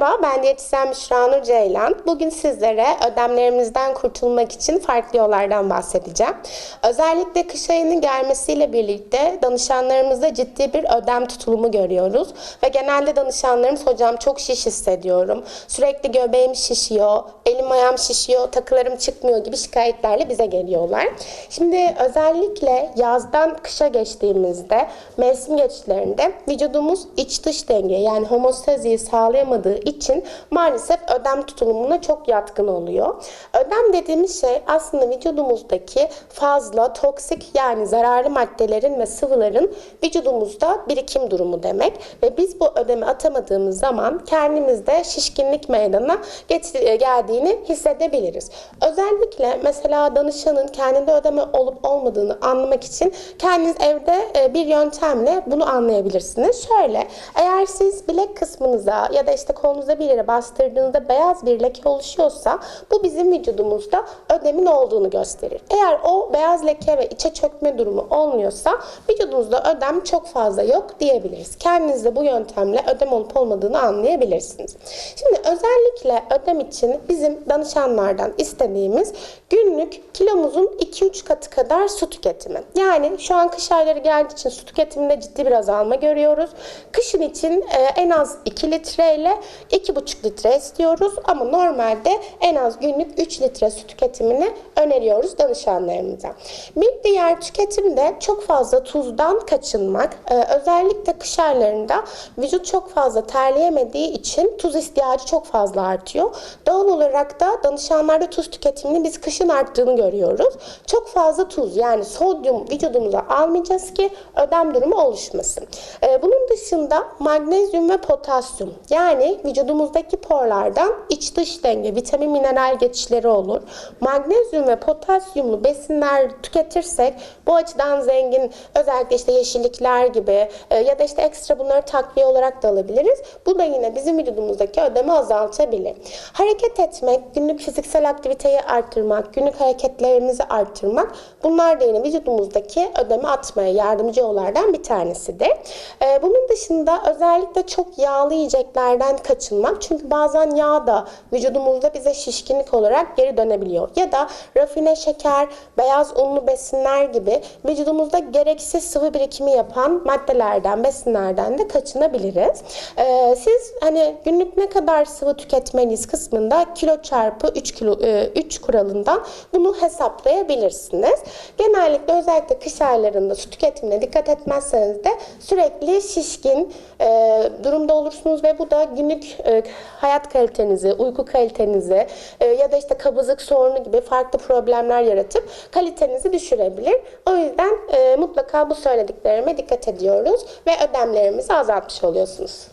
Merhaba, ben diyetisyen Müşra Nur Ceylan. Bugün sizlere ödemlerimizden kurtulmak için farklı yollardan bahsedeceğim. Özellikle kış ayının gelmesiyle birlikte danışanlarımızda ciddi bir ödem tutulumu görüyoruz. Ve genelde danışanlarımız hocam çok şiş hissediyorum. Sürekli göbeğim şişiyor, elim ayağım şişiyor, takılarım çıkmıyor gibi şikayetlerle bize geliyorlar. Şimdi özellikle yazdan kışa geçtiğimizde mevsim geçişlerinde vücudumuz iç dış denge yani homostaziyi sağlayamadığı için maalesef ödem tutulumuna çok yatkın oluyor. Ödem dediğimiz şey aslında vücudumuzdaki fazla toksik yani zararlı maddelerin ve sıvıların vücudumuzda birikim durumu demek. Ve biz bu ödemi atamadığımız zaman kendimizde şişkinlik meydana getir- geldiğini hissedebiliriz. Özellikle mesela danışanın kendinde ödeme olup olmadığını anlamak için kendiniz evde e, bir yöntemle bunu anlayabilirsiniz. Şöyle, eğer siz bilek kısmınıza ya da işte kolunuza bir yere bastırdığınızda beyaz bir leke oluşuyorsa bu bizim vücudumuzda ödemin olduğunu gösterir. Eğer o beyaz leke ve içe çökme durumu olmuyorsa vücudunuzda ödem çok fazla yok diyebiliriz. Kendinizde bu yöntemle ödem olup olmadığını anlayabilirsiniz. Şimdi özellikle ödem için bizim danışanlardan istediğimiz günlük kilomuzun 2-3 katı kadar su tüketimi. Yani şu an kış ayları geldiği için su tüketiminde ciddi bir azalma görüyoruz. Kışın için e, en az 2 litre ile 2,5 litre istiyoruz ama normalde en az günlük 3 litre su tüketimini öneriyoruz danışanlarımıza. Bir diğer tüketim de çok fazla tuzdan kaçınmak. E, özellikle kış aylarında vücut çok fazla terleyemediği için tuz ihtiyacı çok fazla artıyor. Doğal olarak da danışanlarda tuz tüketimini biz kışın arttığını görüyoruz. Çok fazla tuz yani sodyum vücudumuza almayacağız ki ödem durumu oluşmasın. Ee, bunun dışında magnezyum ve potasyum yani vücudumuzdaki porlardan iç dış denge, vitamin mineral geçişleri olur. Magnezyum ve potasyumlu besinler tüketirsek bu açıdan zengin özellikle işte yeşillikler gibi e, ya da işte ekstra bunları takviye olarak da alabiliriz. Bu da yine bizim vücudumuzdaki ödemi azaltabilir. Hareket etmek, günlük fiziksel aktiviteyi arttırmak, günlük hareketlerimizi arttırmak bunlar da yine vücudumuzdaki ödemi atmaya yardımcı yollardan bir tanesidir. Ee, bunun dışında özellikle çok yağlı yiyeceklerden kaçınmak. Çünkü bazen yağ da vücudumuzda bize şişkinlik olarak geri dönebiliyor. Ya da rafine şeker, beyaz unlu besinler gibi vücudumuzda gereksiz sıvı birikimi yapan maddelerden, besinlerden de kaçınabiliriz. Ee, siz hani günlük ne kadar sıvı tüketmeliyiz kısmında kilo çarpı 3 kilo 3 kuralından bunu hesaplayabilirsiniz. Genellikle özellikle kış aylarında su tüketimine dikkat etmezseniz de sürekli şişkin e, durumda olursunuz ve bu da günlük e, hayat kalitenizi, uyku kalitenizi e, ya da işte kabızlık sorunu gibi farklı problemler yaratıp kalitenizi düşürebilir. O yüzden e, mutlaka bu söylediklerime dikkat ediyoruz ve ödemlerimizi azaltmış oluyorsunuz.